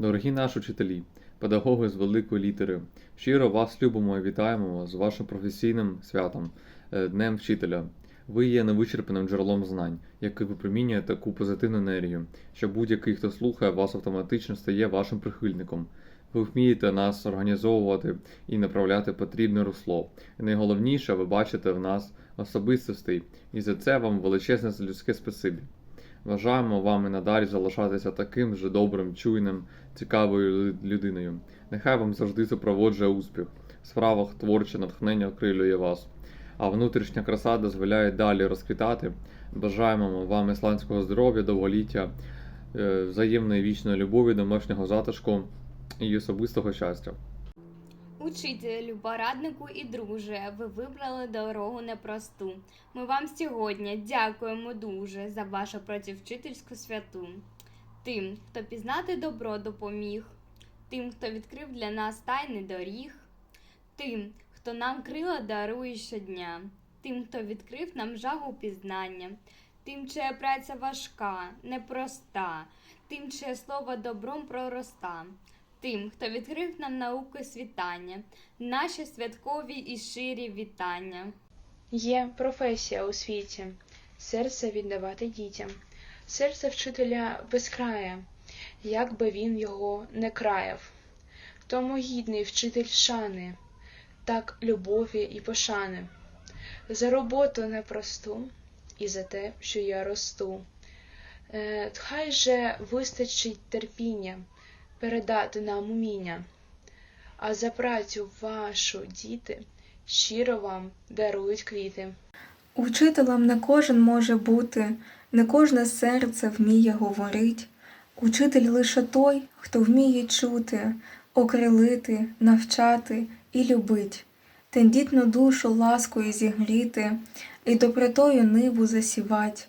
Дорогі наші вчителі, педагоги з великої літери, щиро вас любимо і вітаємо з вашим професійним святом, е, Днем Вчителя. Ви є невичерпним джерелом знань, який випромінює таку позитивну енергію, що будь-який, хто слухає вас, автоматично стає вашим прихильником. Ви вмієте нас організовувати і направляти потрібне русло. І найголовніше, ви бачите в нас особистостей, і за це вам величезне людське спасибі. Бажаємо вам і надалі залишатися таким же добрим, чуйним, цікавою людиною. Нехай вам завжди супроводжує успіх. В справах творче натхнення окрилює вас, а внутрішня краса дозволяє далі розквітати. Бажаємо вам ісландського здоров'я, довголіття, е, взаємної вічної любові, домашнього затишку і особистого щастя. Учителю, пораднику і друже, ви вибрали дорогу непросту. Ми вам сьогодні дякуємо дуже за вашу працівчительську святу. Тим, хто пізнати добро допоміг, тим, хто відкрив для нас тайни доріг, тим, хто нам крила дарує щодня, тим, хто відкрив нам жагу пізнання, тим, чия праця важка, непроста, тим, чиє слово добром пророста тим, хто відкрив нам науки світання, наші святкові і ширі вітання. Є професія у світі серце віддавати дітям, серце вчителя безкрає, як би він його не краяв. Тому гідний вчитель шани, так любові і пошани, за роботу непросту і за те, що я росту. Е, Хай же вистачить терпіння передати нам уміння, а за працю вашу діти щиро вам дарують квіти. Учителем не кожен може бути, не кожне серце вміє говорить. Учитель лише той, хто вміє чути, окрилити, навчати і любить, тендітну душу ласкою зігріти і добротою ниву засівать,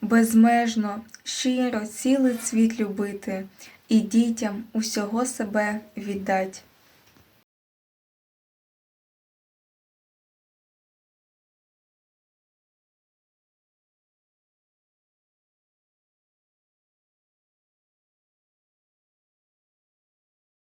безмежно, щиро цілий цвіт любити і дітям усього себе віддать.